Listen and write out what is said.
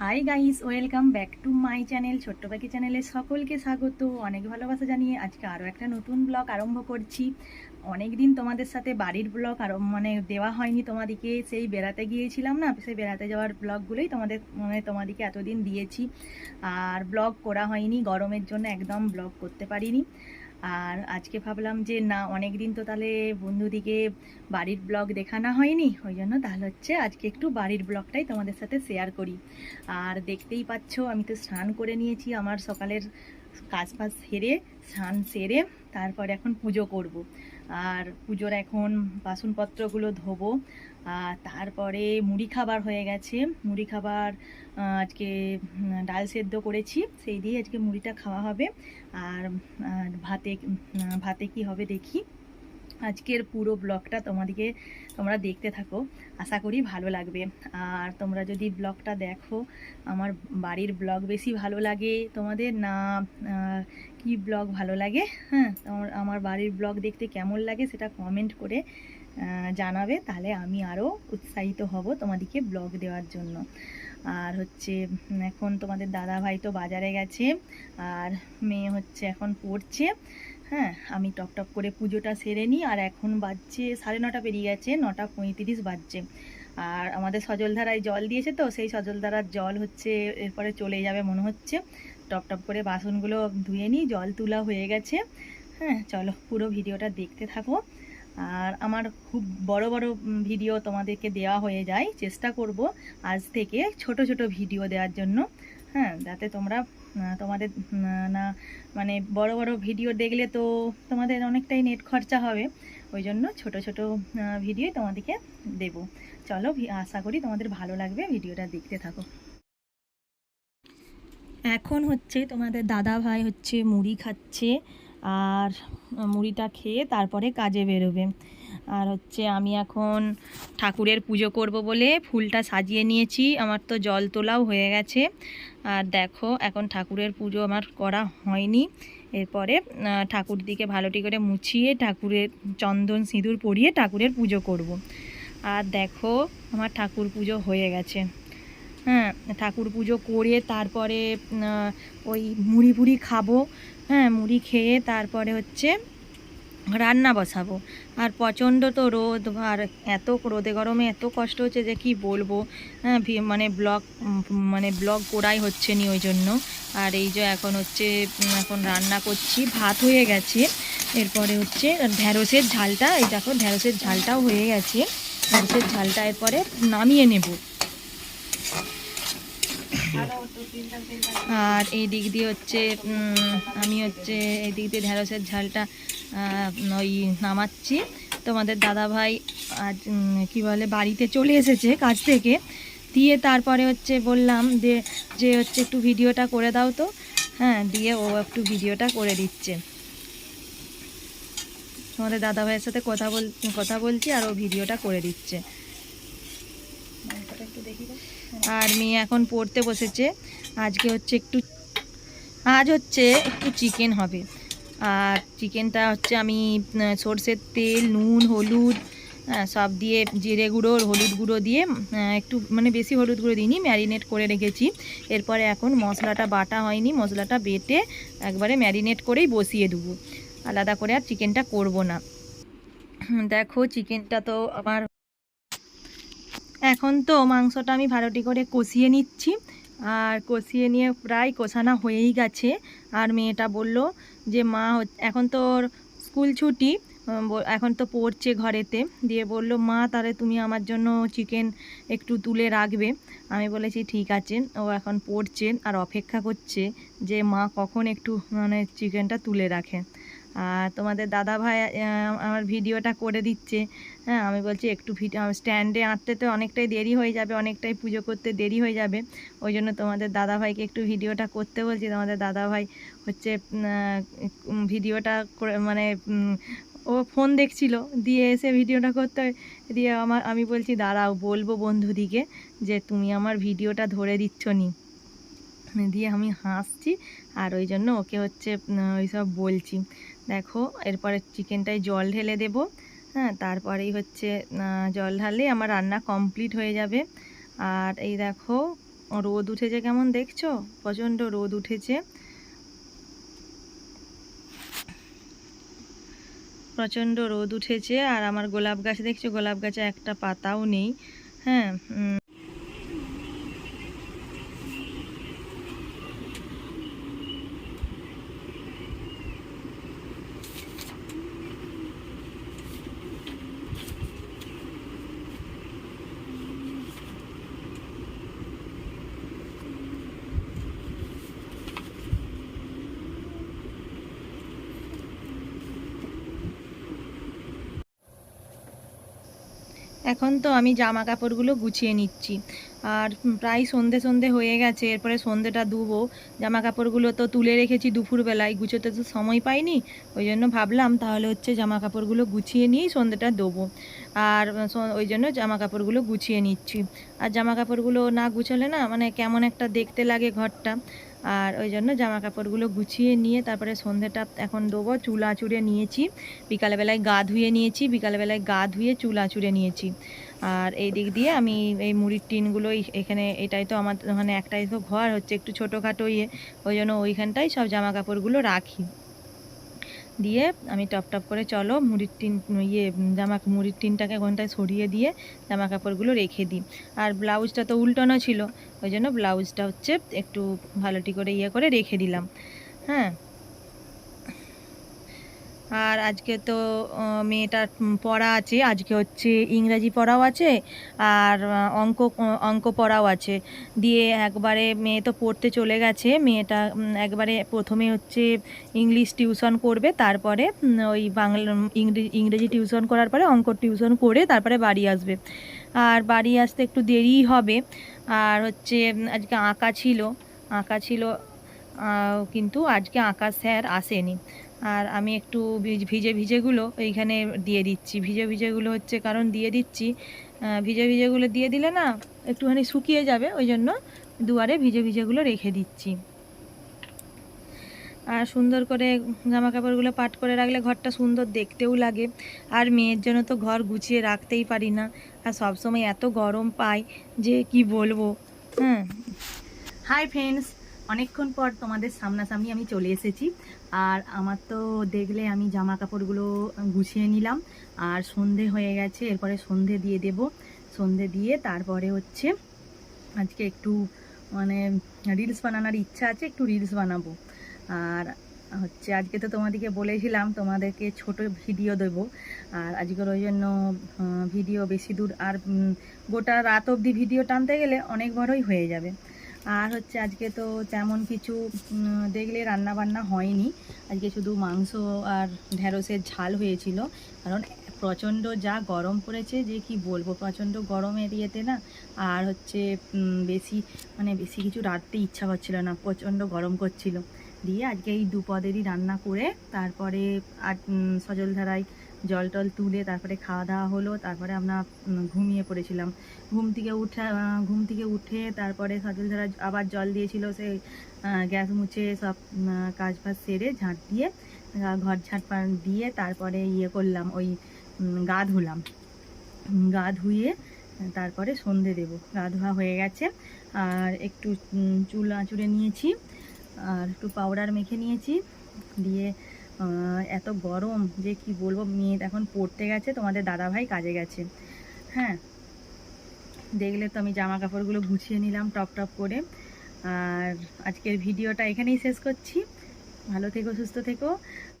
Hi guys welcome back to my channel ছোট্ট পাখি চ্যানেলে সকলকে স্বাগত। অনেক ভালোবাসা জানিয়ে আজকে আরও একটা নতুন ব্লগ আরম্ভ করছি। অনেক দিন তোমাদের সাথে বাড়ির ব্লগ আর মানে দেওয়া হয়নি তোমাদেরকে সেই বেড়াতে গিয়েছিলাম না, সেই বেড়াতে যাওয়ার ব্লগগুলোই তোমাদের মানে তোমাদেরকে এতদিন দিয়েছি। আর ব্লগ করা হয়নি, গরমের জন্য একদম ব্লগ করতে পারিনি। আর আজকে ভাবলাম যে না অনেক দিন তো তাহলে বন্ধুদিকে বাড়ির ব্লগ দেখানো হয়নি, ওই জন্য তাহলে হচ্ছে আজকে একটু বাড়ির ব্লগটাই তোমাদের সাথে শেয়ার করি। আর দেখতেই পাচ্ছ, আমি তো স্নান করে নিয়েছি, আমার সকালের কাজ ফাজ সেরে, স্নান সেরে তারপরে এখন পুজো করব। আর পুজোর এখন বাসনপত্রগুলো ধোবো। আর তারপরে মুড়ি খাবার হয়ে গেছে। মুড়ি খাবার আজকে ডাল সেদ্ধ করেছি। সেই দিয়ে আজকে মুড়িটা খাওয়া হবে। আর ভাতে ভাতে কি হবে দেখি। আজকের পুরো ব্লগটা তোমাদেরকে তোমরা দেখতে থাকো। আশা করি ভালো লাগবে। আর তোমরা যদি ব্লগটা দেখো, আমার বাড়ির ব্লগ বেশি ভালো লাগে তোমাদের না কি ব্লগ ভালো লাগে? হ্যাঁ তোমার, আমার বাড়ির ব্লগ দেখতে কেমন লাগে সেটা কমেন্ট করে জানাবে। তাহলে আমি আরও উৎসাহিত হব তোমাদেরকে ব্লগ দেওয়ার জন্য। আর হচ্ছে, এখন তোমাদের দাদা ভাই তো বাজারে গেছে, আর মেয়ে হচ্ছে এখন পড়ছে। হ্যাঁ আমি টপ টপ করে পুজোটা সেরে নিই আর এখন বাজছে সাড়ে নটা পেরিয়ে গেছে, নটা পঁয়ত্রিশ বাজছে। আর আমাদের সজলধারায় জল দিয়েছে তো, সেই সজলধারার জল হচ্ছে এরপরে চলে যাবে মনে হচ্ছে। টপ টপ করে বাসনগুলো ধুয়ে নিই, জল তোলা হয়ে গেছে। হ্যাঁ চলো পুরো ভিডিওটা দেখতে থাকো। আর আমার খুব বড় বড় ভিডিও তোমাদেরকে দেওয়া হয়ে যায়, চেষ্টা করব আজ থেকে ছোট ছোট ভিডিও দেওয়ার জন্য। হ্যাঁ যাতে তোমরা তোমাদের না মানে বড় বড় ভিডিও দেখলে তো তোমাদের অনেকটাই নেট খরচা হবে। ওই জন্য ছোট ছোট ভিডিও তোমাদেরকে দেব। চলো আশা করি তোমাদের ভালো লাগবে ভিডিওটা দেখতে থাকো। এখন হচ্ছে তোমাদের দাদা ভাই হচ্ছে মুড়ি খাচ্ছে, আর মুড়িটা খেয়ে তারপরে কাজে বেরোবে। আর হচ্ছে আমি এখন ঠাকুরের পুজো করব বলে ফুলটা সাজিয়ে নিয়েছি। আমার তো জল তোলাও হয়ে গেছে। আর দেখো এখন ঠাকুরের পুজো আমার করা হয়নি। এরপরে আহ, ঠাকুরদিকে ভালোটি করে মুছিয়ে ঠাকুরের চন্দন সিঁদুর পরিয়ে ঠাকুরের পুজো করব। আর দেখো আমার ঠাকুর পুজো হয়ে গেছে। হ্যাঁ ঠাকুর পুজো করে তারপরে ওই মুড়ি ফুড়ি খাব। হ্যাঁ মুড়ি খেয়ে তারপরে হচ্ছে রান্না বসাবো। আর প্রচণ্ড তো রোদ, আর এত রোদে গরমে এত কষ্ট হচ্ছে যে কি বলব? হ্যাঁ মানে ব্লগ মানে ব্লগ করাই হচ্ছে নি ওই জন্য। আর এই যে এখন হচ্ছে এখন রান্না করছি, ভাত হয়ে গেছে। এরপরে হচ্ছে ঢ্যাঁড়সের ঝালটা, এই দেখো ঢ্যাঁড়সের ঝালটাও হয়ে গেছে। ঢ্যাঁড়সের ঝালটা এরপরে নামিয়ে নেব। আর এই দিক দিয়ে হচ্ছে আমি হচ্ছে এই দিক দিয়ে ঢ্যাঁড়সের ঝালটা ওই নামাচ্ছি। তোমাদের দাদা ভাই আজ কি বলে, বাড়িতে চলে এসেছে কাজ থেকে। দিয়ে তারপরে হচ্ছে বললাম যে যে হচ্ছে একটু ভিডিওটা করে দাও তো। হ্যাঁ দিয়ে ও একটু ভিডিওটা করে দিচ্ছে। তোমাদের দাদা ভাইয়ের সাথে কথা বল, কথা বলছি আর ও ভিডিওটা করে দিচ্ছে। আর মেয়ে এখন পড়তে বসেছে। আজকে হচ্ছে একটু, আজ হচ্ছে একটু চিকেন হবে। আর চিকেনটা হচ্ছে আমি সর্ষের তেল, নুন, হলুদ সব দিয়ে জিরে গুঁড়ো, হলুদ গুঁড়ো দিয়ে একটু মানে বেশি হলুদ গুঁড়ো দিইনি, ম্যারিনেট করে রেখেছি। এরপরে এখন মশলাটা বাটা হয়নি, মশলাটা বেটে একবারে ম্যারিনেট করেই বসিয়ে দেবো। আলাদা করে আর চিকেনটা করব না। দেখো চিকেনটা তো আমার, এখন তো মাংসটা আমি ভালোটি করে কষিয়ে নিচ্ছি। আর কষিয়ে নিয়ে প্রায় কষানো হয়েই গেছে। আর মেয়েটা বলল যে, মা, এখন তো ওর স্কুল ছুটি এখন তো পড়ছে ঘরেতে। দিয়ে বলল, মা, তাহলে তুমি আমার জন্য চিকেন একটু তুলে রাখবে। আমি বলেছি, ঠিক আছে। ও এখন পড়ছে আর অপেক্ষা করছে যে, মা, কখন একটু মানে চিকেনটা তুলে রাখে। আর তোমাদের দাদা ভাই আমার ভিডিওটা করে দিচ্ছে। হ্যাঁ আমি বলছি একটু স্ট্যান্ডে আঁটতে তো অনেকটাই দেরি হয়ে যাবে, অনেকটাই পুজো করতে দেরি হয়ে যাবে। ওই জন্য তোমাদের দাদা ভাইকে একটু ভিডিওটা করতে বলছি। তোমাদের দাদা ভাই হচ্ছে ভিডিওটা করে মানে ও ফোন দেখছিল, দিয়ে এসে ভিডিওটা করতে, দিয়ে আমার আমি বলছি, দাঁড়াও, বলব বন্ধুদিকে যে তুমি আমার ভিডিওটা ধরে দিচ্ছ নি। দিয়ে আমি হাসছি, আর ওই জন্য ওকে হচ্ছে ওই সব বলছি। দেখো, এরপরে চিকেনটায় জল ঢেলে দেবো। হ্যাঁ তারপরেই হচ্ছে জল ঢাললে আমার রান্না কমপ্লিট হয়ে যাবে। আর এই দেখো, রোদ উঠেছে কেমন দেখছ? প্রচণ্ড রোদ উঠেছে। প্রচণ্ড রোদ উঠেছে, আর আমার গোলাপ গাছ, দেখছ গোলাপ গাছে একটা পাতাও নেই। হ্যাঁ এখন তো আমি জামা কাপড়গুলো গুছিয়ে নিচ্ছি। আর প্রায় সন্ধে সন্ধে হয়ে গেছে, এরপরে সন্ধেটা দুবো জামা কাপড়গুলো তো তুলে রেখেছি দুপুরবেলায়, গুছোতে তো সময় পাইনি, ওই জন্য ভাবলাম তাহলে হচ্ছে জামা কাপড়গুলো গুছিয়ে নিয়েই সন্ধেটা দেবো আর ওই জন্য জামা কাপড়গুলো গুছিয়ে নিচ্ছি। আর জামা কাপড়গুলো না গুছালে না মানে কেমন একটা দেখতে লাগে ঘরটা। আর ওই জন্য জামা কাপড়গুলো গুছিয়ে নিয়ে তারপরে সন্ধেটা এখন দেবো চুল আঁচুড়ে নিয়েছি। বিকালবেলায় গা ধুয়ে নিয়েছি, বিকালবেলায় গা ধুয়ে চুল আঁচুড়ে নিয়েছি। আর এই দিক দিয়ে আমি এই মুড়ির টিনগুলো এখানে এটাই তো আমার মানে একটাই তো ঘর, হচ্ছে একটু ছোটোখাটো ইয়ে ওই জন্য ওইখানটাই সব জামা কাপড়গুলো রাখি। দিয়ে আমি টপ টপ করে চলো মুড়ির টিন ইয়ে জামা, মুড়ির টিনটাকে ওখানটায় সরিয়ে দিয়ে জামা কাপড়গুলো রেখে দিই। আর ব্লাউজটা তো উল্টানো ছিল, ওই জন্য ব্লাউজটা হচ্ছে একটু ভালোটি করে ইয়ে করে রেখে দিলাম। হ্যাঁ আর আজকে তো মেয়েটার পড়া আছে। আজকে হচ্ছে ইংরাজি পড়াও আছে আর অঙ্ক অঙ্ক পড়াও আছে। দিয়ে একবারে মেয়ে তো পড়তে চলে গেছে। মেয়েটা একবারে প্রথমে হচ্ছে ইংলিশ টিউশন করবে, তারপরে ওই বাংলা ইংরেজি ইংরেজি টিউশন করার পরে অঙ্ক টিউশন করে তারপরে বাড়ি আসবে। আর বাড়ি আসতে একটু দেরিই হবে। আর হচ্ছে আজকে আঁকা ছিল আঁকা ছিল কিন্তু আজকে আঁকা স্যার আসেনি। আর আমি একটু ভিজ- ভিজে ভিজেগুলো এইখানে দিয়ে দিচ্ছি। ভিজে ভিজেগুলো হচ্ছে কারণ দিয়ে দিচ্ছি। ভিজে ভিজেগুলো দিয়ে দিলে না একটুখানি শুকিয়ে যাবে, ওই জন্য দুয়ারে ভিজে ভিজেগুলো রেখে দিচ্ছি। আর সুন্দর করে জামা কাপড়গুলো পাট করে রাখলে ঘরটা সুন্দর দেখতেও লাগে। আর মেয়ের জন্য তো ঘর গুছিয়ে রাখতেই পারি না। আর সবসময় এত গরম পাই যে কি বলব? হ্যাঁ। হাই ফ্রেন্ডস অনেকক্ষণ পর তোমাদের সামনাসামনি আমি চলে এসেছি। আর আমার তো দেখলে আমি জামা কাপড়গুলো গুছিয়ে নিলাম। আর সন্ধে হয়ে গেছে, এরপরে সন্ধে দিয়ে দেব। সন্ধে দিয়ে তারপরে হচ্ছে আজকে একটু মানে রিলস বানানোর ইচ্ছা আছে, একটু রিলস বানাবো। আর হচ্ছে আজকে তো তোমাদেরকে বলেছিলাম, তোমাদেরকে ছোট ভিডিও দেবো। আর আজকের ওই জন্য ভিডিও বেশি দূর, আর গোটা রাত অবধি ভিডিও টানতে গেলে অনেক বড়ই হয়ে যাবে। আর হচ্ছে আজকে তো তেমন কিছু দেখলে রান্না বান্না হয়নি। আজকে শুধু মাংস আর ঢ্যাঁড়সের ঝাল হয়েছিল। কারণ প্রচণ্ড যা গরম পড়েছে যে কি বলব, প্রচণ্ড গরমের ইয়েতে না, আর হচ্ছে বেশি মানে বেশি কিছু রাঁধতে ইচ্ছা করছিল না, প্রচণ্ড গরম করছিল। দিয়ে আজকে এই দুপদেরই রান্না করে, তারপরে আর সজলধারায় জল টল তুলে তারপরে খাওয়া দাওয়া হলো, তারপরে আমরা ঘুমিয়ে পড়েছিলাম। ঘুম থেকে উঠে ঘুম থেকে উঠে তারপরে সজলধারা আবার জল দিয়েছিল সে গ্যাস মুছে সব কাজ ফাজ সেরে ঝাঁট দিয়ে ঘর ঝাঁট দিয়ে তারপরে ইয়ে করলাম, ওই গা ধুলাম। গা ধুয়ে তারপরে সন্ধে দেব। গা ধোয়া হয়ে গেছে, আর একটু চুল আঁচড়ে নিয়েছি, আর একটু পাউডার মেখে নিয়েছি, দিয়ে এত গরম, যে কি বলব, মেয়ে এখন পড়তে গেছে, তোমাদের দাদা ভাই কাজে গেছে। হ্যাঁ দেখলে তো আমি জামা কাপড়গুলো গুছিয়ে নিলাম টপ টপ করে। আর আজকের ভিডিওটা এখানেই শেষ করছি। ভালো থেকো, সুস্থ থেকো।